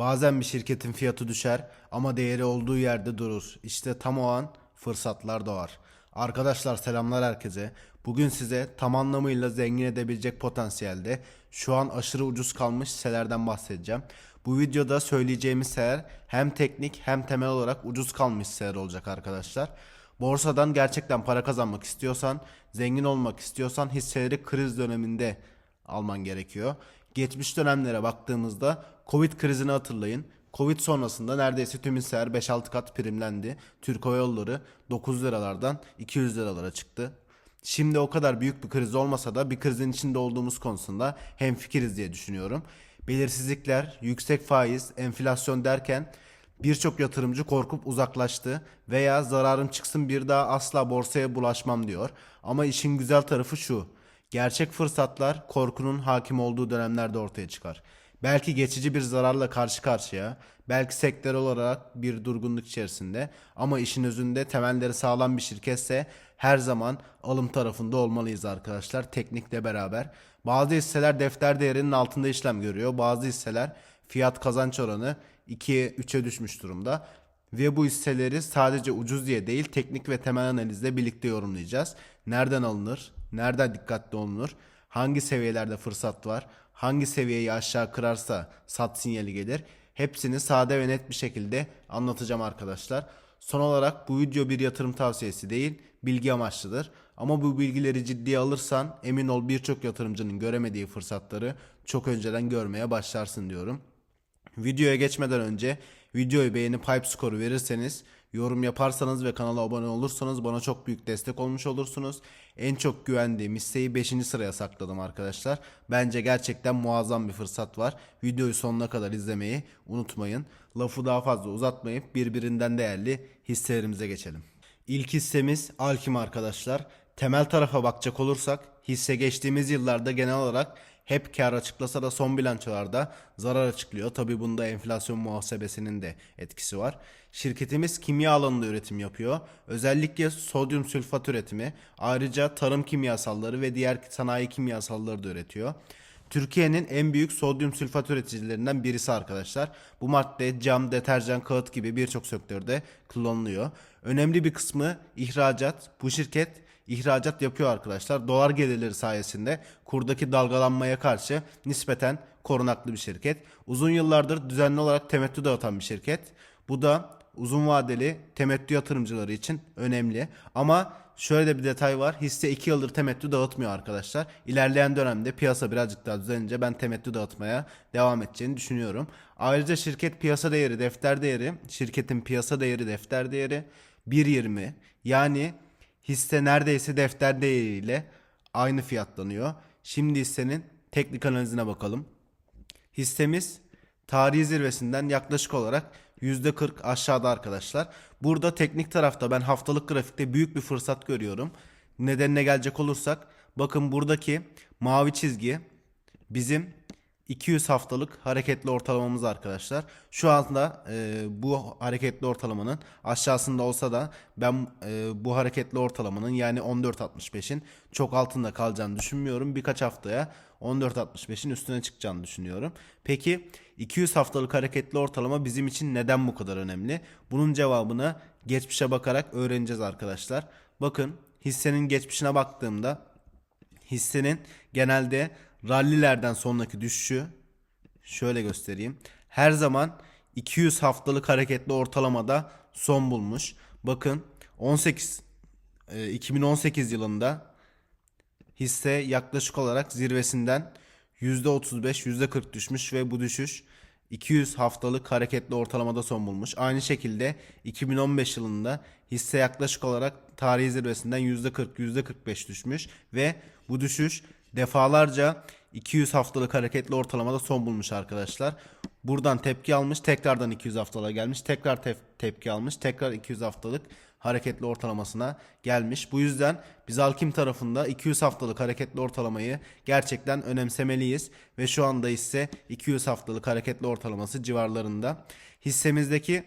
Bazen bir şirketin fiyatı düşer ama değeri olduğu yerde durur. İşte tam o an fırsatlar doğar. Arkadaşlar selamlar herkese. Bugün size tam anlamıyla zengin edebilecek potansiyelde şu an aşırı ucuz kalmış hisselerden bahsedeceğim. Bu videoda söyleyeceğimiz hisseler hem teknik hem temel olarak ucuz kalmış hisseler olacak arkadaşlar. Borsadan gerçekten para kazanmak istiyorsan, zengin olmak istiyorsan hisseleri kriz döneminde alman gerekiyor. Geçmiş dönemlere baktığımızda Covid krizini hatırlayın. Covid sonrasında neredeyse tüm hisseler 5-6 kat primlendi. Türk Hava Yolları 9 liralardan 200 liralara çıktı. Şimdi o kadar büyük bir kriz olmasa da bir krizin içinde olduğumuz konusunda hemfikiriz diye düşünüyorum. Belirsizlikler, yüksek faiz, enflasyon derken birçok yatırımcı korkup uzaklaştı veya zararım çıksın bir daha asla borsaya bulaşmam diyor. Ama işin güzel tarafı şu. Gerçek fırsatlar korkunun hakim olduğu dönemlerde ortaya çıkar. Belki geçici bir zararla karşı karşıya, belki sektör olarak bir durgunluk içerisinde ama işin özünde temelleri sağlam bir şirketse her zaman alım tarafında olmalıyız arkadaşlar teknikle beraber. Bazı hisseler defter değerinin altında işlem görüyor. Bazı hisseler fiyat kazanç oranı 2'ye 3'e düşmüş durumda. Ve bu hisseleri sadece ucuz diye değil teknik ve temel analizle birlikte yorumlayacağız. Nereden alınır? Nereden dikkatli olunur? Hangi seviyelerde fırsat var? Hangi seviyeyi aşağı kırarsa sat sinyali gelir? Hepsini sade ve net bir şekilde anlatacağım arkadaşlar. Son olarak bu video bir yatırım tavsiyesi değil, bilgi amaçlıdır. Ama bu bilgileri ciddiye alırsan emin ol birçok yatırımcının göremediği fırsatları çok önceden görmeye başlarsın diyorum. Videoya geçmeden önce videoyu beğenip hype skoru verirseniz, yorum yaparsanız ve kanala abone olursanız bana çok büyük destek olmuş olursunuz. En çok güvendiğim hisseyi 5. sıraya sakladım arkadaşlar. Bence gerçekten muazzam bir fırsat var. Videoyu sonuna kadar izlemeyi unutmayın. Lafı daha fazla uzatmayıp birbirinden değerli hisselerimize geçelim. İlk hissemiz Alkim arkadaşlar. Temel tarafa bakacak olursak hisse geçtiğimiz yıllarda genel olarak hep kar açıklasa da son bilançolarda zarar açıklıyor. Tabi bunda enflasyon muhasebesinin de etkisi var. Şirketimiz kimya alanında üretim yapıyor. Özellikle sodyum sülfat üretimi, ayrıca tarım kimyasalları ve diğer sanayi kimyasalları da üretiyor. Türkiye'nin en büyük sodyum sülfat üreticilerinden birisi arkadaşlar. Bu madde cam, deterjan, kağıt gibi birçok sektörde kullanılıyor. Önemli bir kısmı ihracat. Bu şirket ihracat yapıyor arkadaşlar. Dolar gelirleri sayesinde kurdaki dalgalanmaya karşı nispeten korunaklı bir şirket. Uzun yıllardır düzenli olarak temettü dağıtan bir şirket. Bu da uzun vadeli temettü yatırımcıları için önemli. Ama şöyle de bir detay var. Hisse 2 yıldır temettü dağıtmıyor arkadaşlar. İlerleyen dönemde piyasa birazcık daha düzelince ben temettü dağıtmaya devam edeceğini düşünüyorum. Ayrıca şirket piyasa değeri, defter değeri, şirketin piyasa değeri, defter değeri 1.20. Yani hisse neredeyse defter değeriyle aynı fiyatlanıyor. Şimdi hissenin teknik analizine bakalım. Hissemiz tarihi zirvesinden yaklaşık olarak %40 aşağıda arkadaşlar. Burada teknik tarafta ben haftalık grafikte büyük bir fırsat görüyorum. Nedenine gelecek olursak bakın buradaki mavi çizgi bizim 200 haftalık hareketli ortalamamız arkadaşlar. Şu anda e, bu hareketli ortalamanın aşağısında olsa da ben e, bu hareketli ortalamanın yani 14.65'in çok altında kalacağını düşünmüyorum. Birkaç haftaya 14.65'in üstüne çıkacağını düşünüyorum. Peki 200 haftalık hareketli ortalama bizim için neden bu kadar önemli? Bunun cevabını geçmişe bakarak öğreneceğiz arkadaşlar. Bakın hissenin geçmişine baktığımda hissenin genelde rallilerden sonraki düşüşü şöyle göstereyim. Her zaman 200 haftalık hareketli ortalamada son bulmuş. Bakın 18 e, 2018 yılında hisse yaklaşık olarak zirvesinden %35 %40 düşmüş ve bu düşüş 200 haftalık hareketli ortalamada son bulmuş. Aynı şekilde 2015 yılında hisse yaklaşık olarak tarihi zirvesinden %40 %45 düşmüş ve bu düşüş defalarca 200 haftalık hareketli ortalamada son bulmuş arkadaşlar. Buradan tepki almış, tekrardan 200 haftalığa gelmiş, tekrar tep- tepki almış, tekrar 200 haftalık hareketli ortalamasına gelmiş. Bu yüzden biz Alkim tarafında 200 haftalık hareketli ortalamayı gerçekten önemsemeliyiz ve şu anda ise 200 haftalık hareketli ortalaması civarlarında. Hissemizdeki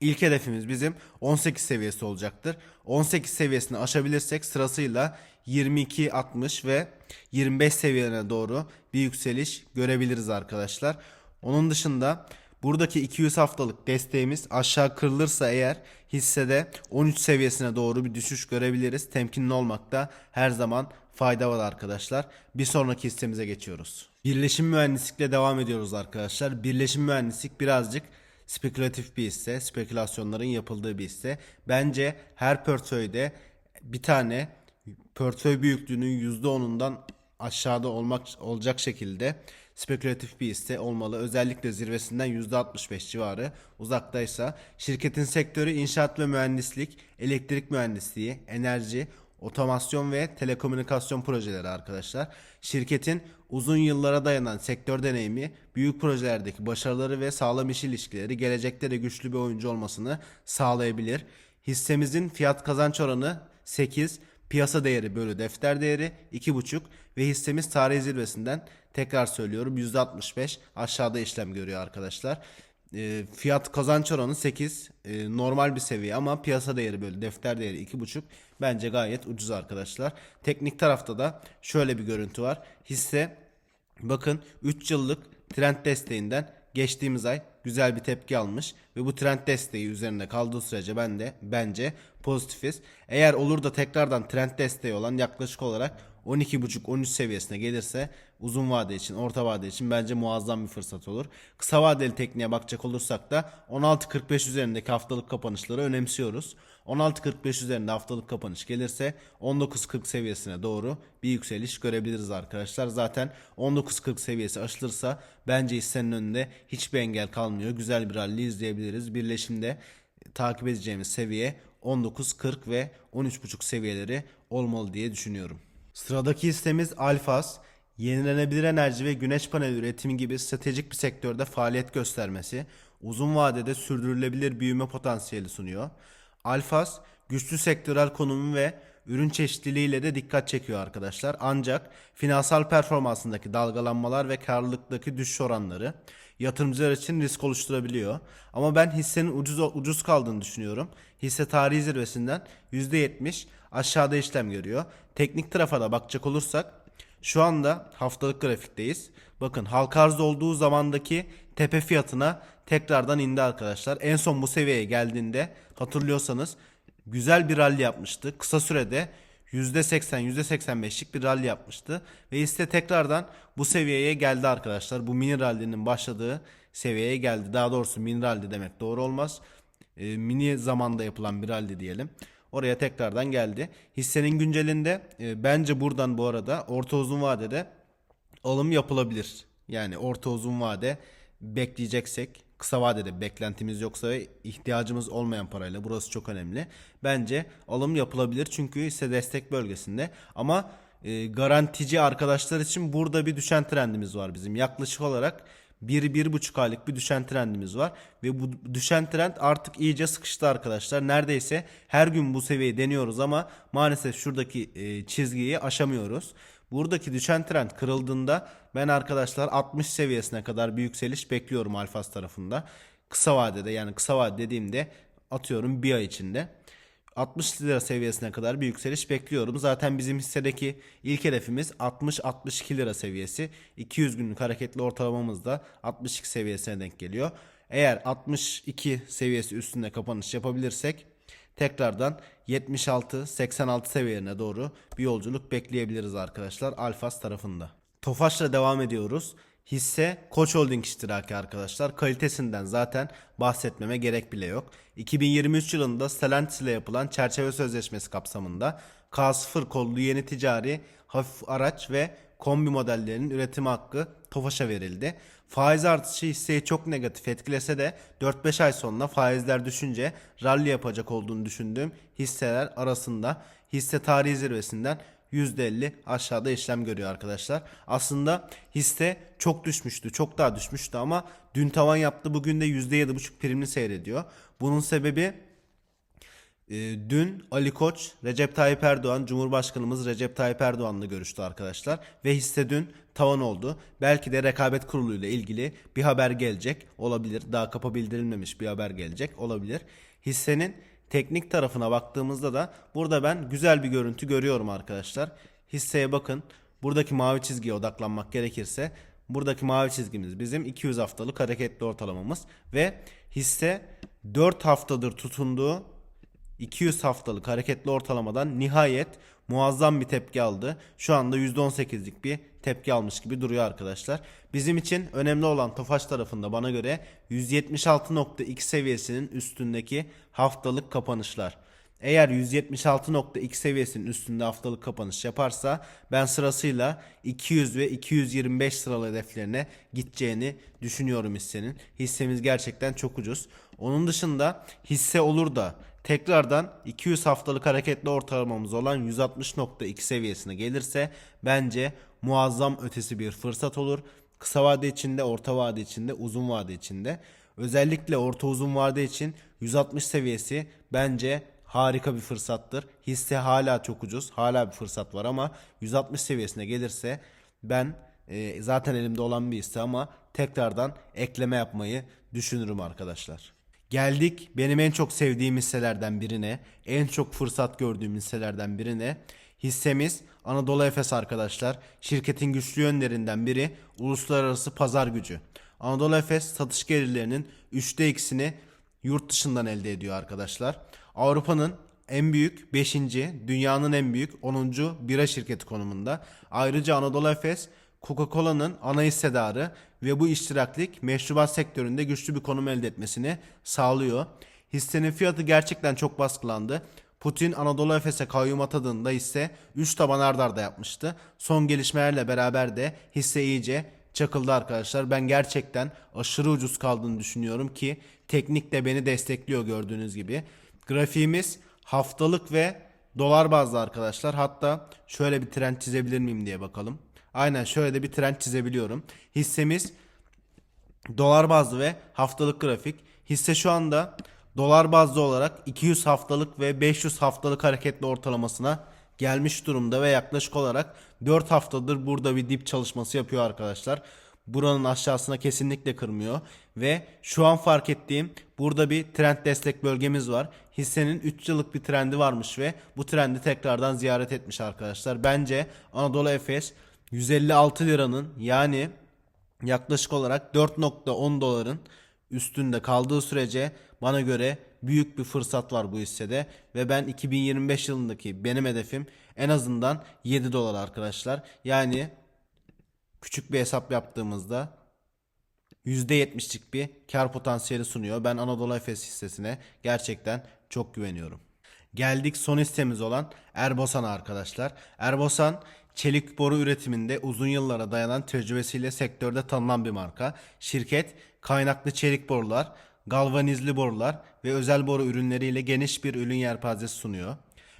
İlk hedefimiz bizim 18 seviyesi olacaktır. 18 seviyesini aşabilirsek sırasıyla 22, 60 ve 25 seviyelerine doğru bir yükseliş görebiliriz arkadaşlar. Onun dışında buradaki 200 haftalık desteğimiz aşağı kırılırsa eğer hissede 13 seviyesine doğru bir düşüş görebiliriz. Temkinli olmakta her zaman fayda var arkadaşlar. Bir sonraki hissemize geçiyoruz. Birleşim mühendislikle devam ediyoruz arkadaşlar. Birleşim mühendislik birazcık spekülatif bir hisse, spekülasyonların yapıldığı bir hisse. Bence her portföyde bir tane portföy büyüklüğünün %10'undan aşağıda olmak olacak şekilde spekülatif bir hisse olmalı. Özellikle zirvesinden %65 civarı uzaktaysa şirketin sektörü inşaat ve mühendislik, elektrik mühendisliği, enerji, otomasyon ve telekomünikasyon projeleri arkadaşlar. Şirketin uzun yıllara dayanan sektör deneyimi, büyük projelerdeki başarıları ve sağlam iş ilişkileri gelecekte de güçlü bir oyuncu olmasını sağlayabilir. Hissemizin fiyat kazanç oranı 8, piyasa değeri bölü defter değeri 2,5 ve hissemiz tarih zirvesinden tekrar söylüyorum %65 aşağıda işlem görüyor arkadaşlar. E, fiyat kazanç oranı 8 e, normal bir seviye ama piyasa değeri bölü defter değeri 2,5 bence gayet ucuz arkadaşlar. Teknik tarafta da şöyle bir görüntü var. Hisse bakın 3 yıllık trend desteğinden geçtiğimiz ay güzel bir tepki almış ve bu trend desteği üzerinde kaldığı sürece ben de bence pozitifiz. Eğer olur da tekrardan trend desteği olan yaklaşık olarak 12.5-13 seviyesine gelirse uzun vade için, orta vade için bence muazzam bir fırsat olur. Kısa vadeli tekniğe bakacak olursak da 16.45 üzerindeki haftalık kapanışları önemsiyoruz. 16.45 üzerinde haftalık kapanış gelirse 19.40 seviyesine doğru bir yükseliş görebiliriz arkadaşlar. Zaten 19.40 seviyesi aşılırsa bence hissenin önünde hiçbir engel kalmıyor. Güzel bir rally izleyebiliriz. Birleşimde takip edeceğimiz seviye 19.40 ve 13.5 seviyeleri olmalı diye düşünüyorum. Sıradaki hissemiz Alfas. Yenilenebilir enerji ve güneş paneli üretimi gibi stratejik bir sektörde faaliyet göstermesi, uzun vadede sürdürülebilir büyüme potansiyeli sunuyor. Alfas, güçlü sektörel konumu ve ürün çeşitliliğiyle de dikkat çekiyor arkadaşlar. Ancak finansal performansındaki dalgalanmalar ve karlılıktaki düşüş oranları yatırımcılar için risk oluşturabiliyor. Ama ben hissenin ucuz ucuz kaldığını düşünüyorum. Hisse tarihi zirvesinden %70 aşağıda işlem görüyor. Teknik tarafa da bakacak olursak şu anda haftalık grafikteyiz. Bakın halka arz olduğu zamandaki tepe fiyatına tekrardan indi arkadaşlar. En son bu seviyeye geldiğinde hatırlıyorsanız güzel bir rally yapmıştı. Kısa sürede %80 %85'lik bir rally yapmıştı. Ve hisse tekrardan bu seviyeye geldi arkadaşlar. Bu mini rally'nin başladığı seviyeye geldi. Daha doğrusu mini rally demek doğru olmaz. Ee, mini zamanda yapılan bir rally diyelim. Oraya tekrardan geldi. Hissenin güncelinde e, bence buradan bu arada orta uzun vadede alım yapılabilir. Yani orta uzun vade bekleyeceksek kısa vadede beklentimiz yoksa ve ihtiyacımız olmayan parayla burası çok önemli. Bence alım yapılabilir çünkü hisse destek bölgesinde ama e, garantici arkadaşlar için burada bir düşen trendimiz var bizim. Yaklaşık olarak 1-1,5 aylık bir düşen trendimiz var. Ve bu düşen trend artık iyice sıkıştı arkadaşlar. Neredeyse her gün bu seviyeyi deniyoruz ama maalesef şuradaki e, çizgiyi aşamıyoruz. Buradaki düşen trend kırıldığında ben arkadaşlar 60 seviyesine kadar bir yükseliş bekliyorum Alfas tarafında. Kısa vadede yani kısa vade dediğimde atıyorum bir ay içinde. 60 lira seviyesine kadar bir yükseliş bekliyorum. Zaten bizim hissedeki ilk hedefimiz 60-62 lira seviyesi. 200 günlük hareketli ortalamamız da 62 seviyesine denk geliyor. Eğer 62 seviyesi üstünde kapanış yapabilirsek tekrardan 76-86 seviyelerine doğru bir yolculuk bekleyebiliriz arkadaşlar Alfas tarafında. Tofaş'la devam ediyoruz. Hisse Koç Holding iştiraki arkadaşlar. Kalitesinden zaten bahsetmeme gerek bile yok. 2023 yılında Stellantis ile yapılan çerçeve sözleşmesi kapsamında K0 kollu yeni ticari hafif araç ve kombi modellerinin üretim hakkı Tofaş'a verildi. Faiz artışı hisseyi çok negatif etkilese de 4-5 ay sonra faizler düşünce rally yapacak olduğunu düşündüğüm hisseler arasında hisse tarihi zirvesinden %50 aşağıda işlem görüyor arkadaşlar. Aslında hisse çok düşmüştü. Çok daha düşmüştü ama dün tavan yaptı. Bugün de %7,5 primli seyrediyor. Bunun sebebi e, dün Ali Koç, Recep Tayyip Erdoğan, Cumhurbaşkanımız Recep Tayyip Erdoğan'la görüştü arkadaşlar. Ve hisse dün tavan oldu. Belki de rekabet kurulu ile ilgili bir haber gelecek olabilir. Daha kapa bildirilmemiş bir haber gelecek olabilir. Hissenin teknik tarafına baktığımızda da burada ben güzel bir görüntü görüyorum arkadaşlar. Hisseye bakın. Buradaki mavi çizgiye odaklanmak gerekirse Buradaki mavi çizgimiz bizim 200 haftalık hareketli ortalamamız ve hisse 4 haftadır tutunduğu 200 haftalık hareketli ortalamadan nihayet muazzam bir tepki aldı. Şu anda %18'lik bir tepki almış gibi duruyor arkadaşlar. Bizim için önemli olan Tofaş tarafında bana göre 176.x seviyesinin üstündeki haftalık kapanışlar. Eğer 176.x seviyesinin üstünde haftalık kapanış yaparsa ben sırasıyla 200 ve 225 sıralı hedeflerine gideceğini düşünüyorum hissenin. Hissemiz gerçekten çok ucuz. Onun dışında hisse olur da tekrardan 200 haftalık hareketli ortalamamız olan 160.2 seviyesine gelirse bence muazzam ötesi bir fırsat olur. Kısa vade içinde, orta vade içinde, uzun vade içinde. Özellikle orta uzun vade için 160 seviyesi bence harika bir fırsattır. Hisse hala çok ucuz. Hala bir fırsat var ama 160 seviyesine gelirse ben e, zaten elimde olan bir hisse ama tekrardan ekleme yapmayı düşünürüm arkadaşlar. Geldik benim en çok sevdiğim hisselerden birine, en çok fırsat gördüğüm hisselerden birine. Hissemiz Anadolu Efes arkadaşlar. Şirketin güçlü yönlerinden biri uluslararası pazar gücü. Anadolu Efes satış gelirlerinin 3'te 2'sini yurt dışından elde ediyor arkadaşlar. Avrupa'nın en büyük 5. dünyanın en büyük 10. bira şirketi konumunda. Ayrıca Anadolu Efes Coca-Cola'nın ana hissedarı ve bu iştiraklik meşrubat sektöründe güçlü bir konum elde etmesini sağlıyor. Hissenin fiyatı gerçekten çok baskılandı. Putin Anadolu Efes'e kayyum atadığında hisse 3 taban ard yapmıştı. Son gelişmelerle beraber de hisse iyice çakıldı arkadaşlar. Ben gerçekten aşırı ucuz kaldığını düşünüyorum ki teknik de beni destekliyor gördüğünüz gibi. Grafiğimiz haftalık ve dolar bazlı arkadaşlar. Hatta şöyle bir trend çizebilir miyim diye bakalım. Aynen şöyle de bir trend çizebiliyorum. Hissemiz dolar bazlı ve haftalık grafik. Hisse şu anda dolar bazlı olarak 200 haftalık ve 500 haftalık hareketli ortalamasına gelmiş durumda ve yaklaşık olarak 4 haftadır burada bir dip çalışması yapıyor arkadaşlar. Buranın aşağısına kesinlikle kırmıyor ve şu an fark ettiğim burada bir trend destek bölgemiz var. Hissenin 3 yıllık bir trendi varmış ve bu trendi tekrardan ziyaret etmiş arkadaşlar. Bence Anadolu Efes 156 liranın yani yaklaşık olarak 4.10 doların üstünde kaldığı sürece bana göre büyük bir fırsat var bu hissede ve ben 2025 yılındaki benim hedefim en azından 7 dolar arkadaşlar. Yani küçük bir hesap yaptığımızda %70'lik bir kar potansiyeli sunuyor. Ben Anadolu Efes hissesine gerçekten çok güveniyorum. Geldik son hissemiz olan Erbosan'a arkadaşlar. Erbosan çelik boru üretiminde uzun yıllara dayanan tecrübesiyle sektörde tanınan bir marka. Şirket kaynaklı çelik borular, galvanizli borular ve özel boru ürünleriyle geniş bir ürün yelpazesi sunuyor.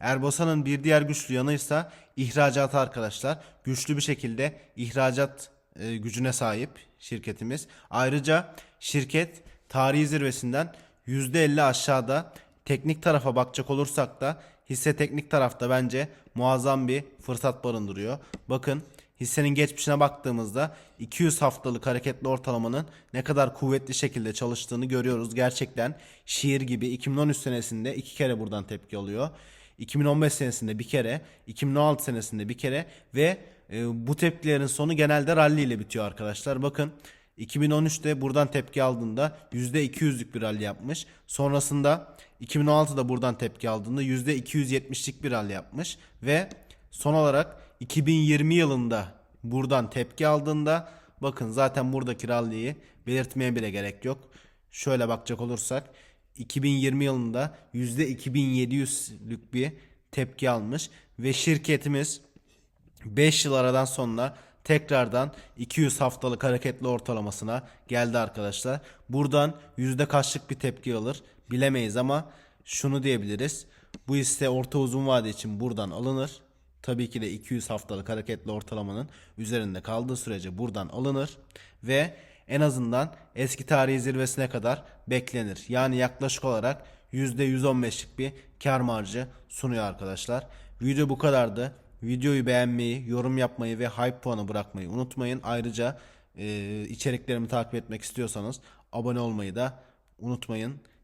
Erbosan'ın bir diğer güçlü yanı ise ihracatı arkadaşlar. Güçlü bir şekilde ihracat e, gücüne sahip şirketimiz. Ayrıca şirket tarihi zirvesinden %50 aşağıda teknik tarafa bakacak olursak da hisse teknik tarafta bence muazzam bir fırsat barındırıyor. Bakın hissenin geçmişine baktığımızda 200 haftalık hareketli ortalamanın ne kadar kuvvetli şekilde çalıştığını görüyoruz. Gerçekten şiir gibi 2013 senesinde iki kere buradan tepki alıyor. 2015 senesinde bir kere, 2016 senesinde bir kere ve e, bu tepkilerin sonu genelde rally ile bitiyor arkadaşlar. Bakın 2013'te buradan tepki aldığında %200'lük bir rally yapmış. Sonrasında 2016'da buradan tepki aldığında %270'lik bir rally yapmış ve son olarak 2020 yılında buradan tepki aldığında bakın zaten buradaki rally'yi belirtmeye bile gerek yok. Şöyle bakacak olursak 2020 yılında %2700'lük bir tepki almış ve şirketimiz 5 yıl aradan sonra tekrardan 200 haftalık hareketli ortalamasına geldi arkadaşlar. Buradan yüzde kaçlık bir tepki alır bilemeyiz ama şunu diyebiliriz. Bu hisse orta uzun vade için buradan alınır. Tabii ki de 200 haftalık hareketli ortalamanın üzerinde kaldığı sürece buradan alınır ve en azından eski tarihi zirvesine kadar beklenir. Yani yaklaşık olarak %115'lik bir kar marjı sunuyor arkadaşlar. Video bu kadardı. Videoyu beğenmeyi, yorum yapmayı ve hype puanı bırakmayı unutmayın. Ayrıca e, içeriklerimi takip etmek istiyorsanız abone olmayı da unutmayın.